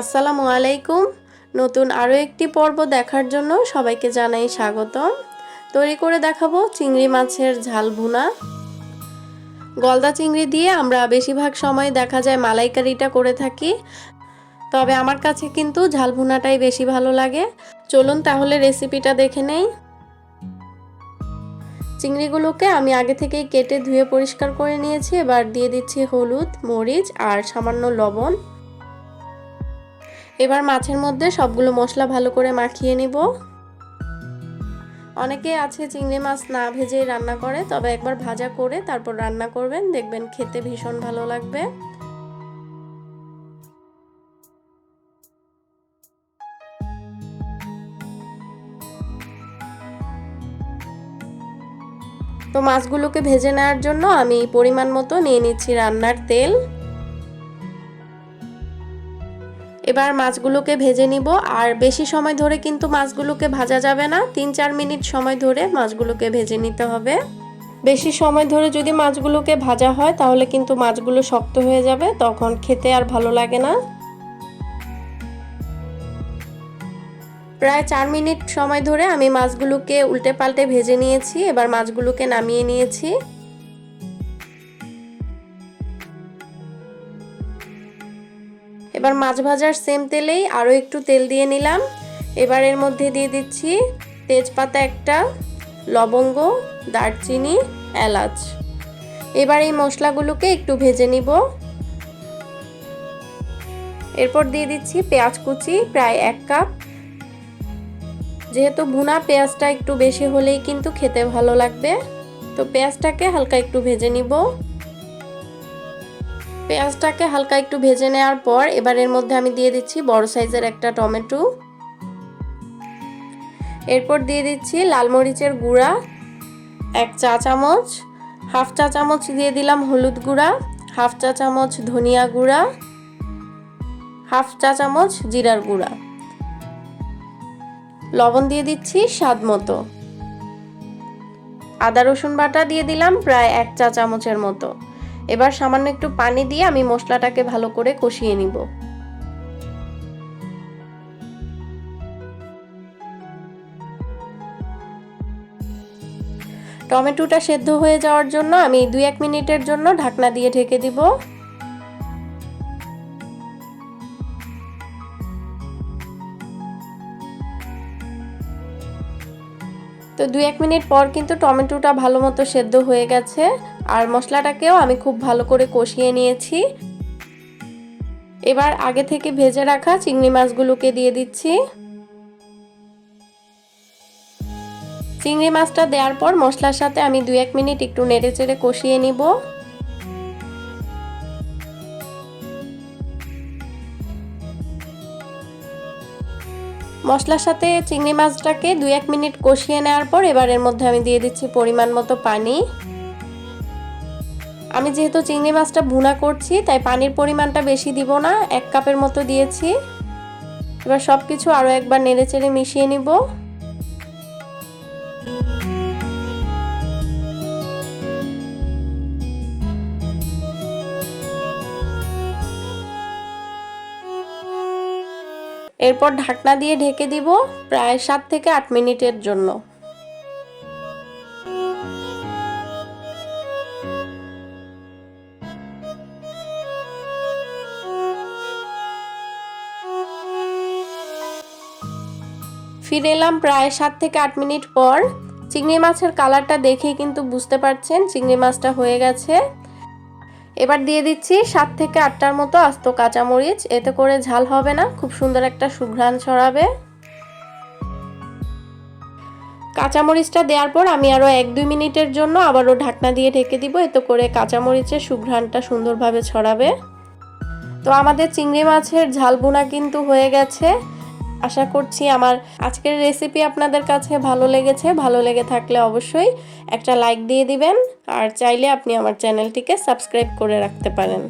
আসসালামু আলাইকুম। নতুন আরও একটি পর্ব দেখার জন্য সবাইকে জানাই স্বাগতম। তৈরি করে দেখাবো চিংড়ি মাছের ঝাল ভুনা। গলদা চিংড়ি দিয়ে আমরা বেশিরভাগ সময় দেখা যায় মালাইকারিটা করে থাকি। তবে আমার কাছে কিন্তু ঝাল ভুনাটাই বেশি ভালো লাগে। চলুন তাহলে রেসিপিটা দেখে নেই। চিংড়িগুলোকে আমি আগে থেকেই কেটে ধুয়ে পরিষ্কার করে নিয়েছি। এবার দিয়ে দিচ্ছি হলুদ, মরিচ আর সামান্য লবণ। এবার মাছের মধ্যে সবগুলো মশলা ভালো করে মাখিয়ে নিব। অনেকে আছে চিংড়ি মাছ না ভেজেই রান্না করে, তবে একবার ভাজা করে তারপর রান্না করবেন, দেখবেন খেতে ভীষণ ভালো লাগবে। তো মাছগুলোকে ভেজে নেওয়ার জন্য আমি পরিমাণ মতো নিয়ে নিচ্ছি রান্নার তেল। এবার মাছগুলোকে ভেজে নিব। আর বেশি সময় ধরে কিন্তু মাছগুলোকে ভাজা যাবে না। তিন চার মিনিট সময় ধরে মাছগুলোকে ভেজে নিতে হবে। বেশি সময় ধরে যদি মাছগুলোকে ভাজা হয়, তাহলে কিন্তু মাছগুলো শক্ত হয়ে যাবে। তখন খেতে আর ভালো লাগে না। প্রায় চার মিনিট সময় ধরে আমি মাছগুলোকে উল্টে পাল্টে ভেজে নিয়েছি। এবার মাছগুলোকে নামিয়ে নিয়েছি। এবার মাছ ভাজার সেম তেলেই আরও একটু তেল দিয়ে নিলাম। এবার এর মধ্যে দিয়ে দিচ্ছি তেজপাতা একটা, লবঙ্গ, দারচিনি, এলাচ। এবার এই মশলাগুলোকে একটু ভেজে নিব। এরপর দিয়ে দিচ্ছি পেঁয়াজ কুচি, প্রায় এক কাপ। যেহেতু ভুনা, পেঁয়াজটা একটু বেশি হলেই কিন্তু খেতে ভালো লাগবে। তো পেঁয়াজটাকে হালকা একটু ভেজে নিব। পেঁয়াজটাকে হালকা একটু ভেজে নেওয়ার পর এবার এর মধ্যে আমি দিয়ে দিচ্ছি বড় সাইজের একটা টমেটো। এরপর দিয়ে দিচ্ছি লাল মরিচের গুঁড়া, এক চা চামচ, হাফ চা চামচ দিয়ে দিলাম হলুদ গুঁড়া, হাফ চা চামচ ধনিয়া গুঁড়া, হাফ চা চামচ জিরার গুঁড়া। লবণ দিয়ে দিচ্ছি স্বাদ মতো। আদা রসুন বাটা দিয়ে দিলাম প্রায় এক চা চামচের মতো। এবার সামান্য একটু পানি দিয়ে আমি মশলাটাকে ভালো করে কষিয়ে নিব। টমেটোটা সেদ্ধ হয়ে যাওয়ার জন্য আমি দুই এক মিনিটের জন্য ঢাকনা দিয়ে ঢেকে দিব। তো দুই এক মিনিট পর কিন্তু টমেটোটা ভালো মতো সেদ্ধ হয়ে গেছে। আর মশলাটাকেও আমি খুব ভালো করে কষিয়ে নিয়েছি। এবার আগে থেকে ভেজে রাখা চিংড়ি মাছগুলোকে দিয়ে দিচ্ছি। চিংড়ি মাছটা দেওয়ার পর মশলার সাথে আমি দু এক মিনিট একটু নেড়ে চেড়ে কষিয়ে নিব। মশলার সাথে চিংড়ি মাছটাকে দু এক মিনিট কষিয়ে নেওয়ার পর এবার এর মধ্যে আমি দিয়ে দিচ্ছি পরিমাণ মতো পানি। আমি যেহেতু চিংড়ি মাছটা ভুনা করছি, তাই পানির পরিমাণটা বেশি দিব না। এক কাপের মতো দিয়েছি। এবার সব কিছু আরও একবার নেড়ে চেড়ে মিশিয়ে নিব। এরপর ঢাকনা দিয়ে ঢেকে দিব প্রায় সাত থেকে আট মিনিটের জন্য। ফিরে এলাম প্রায় সাত থেকে আট মিনিট পর। চিংড়ি মাছের কালারটা দেখেই কিন্তু বুঝতে পারছেন চিংড়ি মাছটা হয়ে গেছে। এবার দিয়ে দিচ্ছি সাত থেকে আটটার মতো আস্ত কাঁচামরিচ। এতে করে ঝাল হবে না, খুব সুন্দর একটা সুঘ্রাণ ছড়াবে। কাঁচামরিচটা দেওয়ার পর আমি আরও এক দুই মিনিটের জন্য আবারও ঢাকনা দিয়ে ঢেকে দিব। এতে করে কাঁচামরিচের সুঘ্রাণটা সুন্দরভাবে ছড়াবে। তো আমাদের চিংড়ি মাছের ঝাল বোনা কিন্তু হয়ে গেছে। আশা করছি আমার আজকের রেসিপি আপনাদের কাছে ভালো লেগেছে। ভালো লেগে থাকলে অবশ্যই একটা লাইক দিয়ে দিবেন। আর চাইলে আপনি আমার চ্যানেলটিকে সাবস্ক্রাইব করে রাখতে পারেন।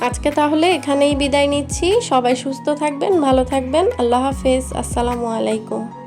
আজকে তাহলে এখানেই বিদায় নিচ্ছি। সবাই সুস্থ থাকবেন, ভালো থাকবেন। আল্লাহ হাফেজ। আসসালামু আলাইকুম।